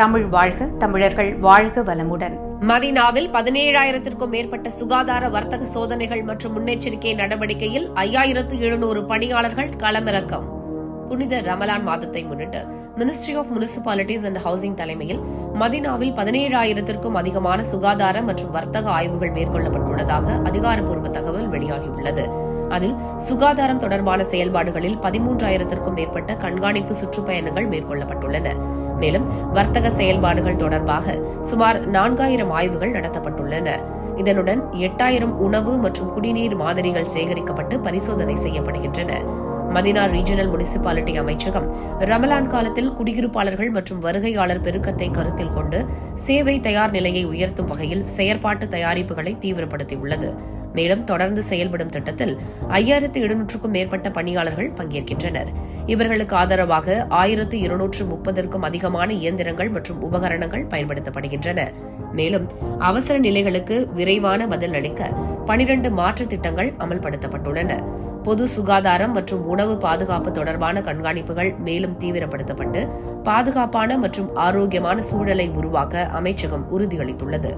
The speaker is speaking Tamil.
தமிழ் வாழ்க தமிழர்கள் வாழ்க வளமுடன். மதினாவில் பதினேழாயிரத்திற்கும் மேற்பட்ட சுகாதார வர்த்தக சோதனைகள் மற்றும் முன்னெச்சரிக்கை நடவடிக்கையில் ஐயாயிரத்து எழுநூறு பணியாளர்கள் களமிறக்கம். புனித ரமலான் மாதத்தை முன்னிட்டு ministry of municipalities and housing தலைமையில் மதினாவில் பதினேழாயிரத்திற்கும் அதிகமான சுகாதார மற்றும் வர்த்தக ஆய்வுகள் மேற்கொள்ளப்பட்டுள்ளதாக அதிகாரப்பூர்வ தகவல் வெளியாகியுள்ளது. அதில் சுகாதாரம் தொடர்பான செயல்பாடுகளில் பதிமூன்றாயிரத்திற்கும் மேற்பட்ட கண்காணிப்பு சுற்றுப்பயணங்கள் மேற்கொள்ளப்பட்டுள்ளன. மேலும் வர்த்தக செயல்பாடுகள் தொடர்பாக சுமார் நான்காயிரம் ஆய்வுகள் நடத்தப்பட்டுள்ளன. இதனுடன் எட்டாயிரம் உணவு மற்றும் குடிநீர் மாதிரிகள் சேகரிக்கப்பட்டு பரிசோதனை செய்யப்படுகின்றன. மதினா ரீஜனல் முனிசிபாலிட்டி அமைச்சகம் ரமலான் காலத்தில் குடியிருப்பாளர்கள் மற்றும் வருகையாளர் பெருக்கத்தை கருத்தில் கொண்டு சேவை தயார் நிலையை உயர்த்தும் வகையில் செயற்பாட்டு தயாரிப்புகளை தீவிரப்படுத்தியுள்ளது. மேலும் தொடர்ந்து செயல்படும் திட்டத்தில் ஐயாயிரத்து எழுநூற்றுக்கும் மேற்பட்ட பணியாளர்கள் பங்கேற்கின்றனர். இவர்களுக்கு ஆதரவாக ஆயிரத்து இருநூற்று முப்பதற்கும் அதிகமான இயந்திரங்கள் மற்றும் உபகரணங்கள் பயன்படுத்தப்படுகின்றன. மேலும் அவசர நிலைகளுக்கு விரைவான பதில் அளிக்க பனிரண்டு மாற்று திட்டங்கள் அமல்படுத்தப்பட்டுள்ளன. பொது சுகாதாரம் மற்றும் உணவு பாதுகாப்பு தொடர்பான கண்காணிப்புகள் மேலும் தீவிரப்படுத்தப்பட்டு பாதுகாப்பான மற்றும் ஆரோக்கியமான சூழலை உருவாக்க அமைச்சகம் உறுதியளித்துள்ளது.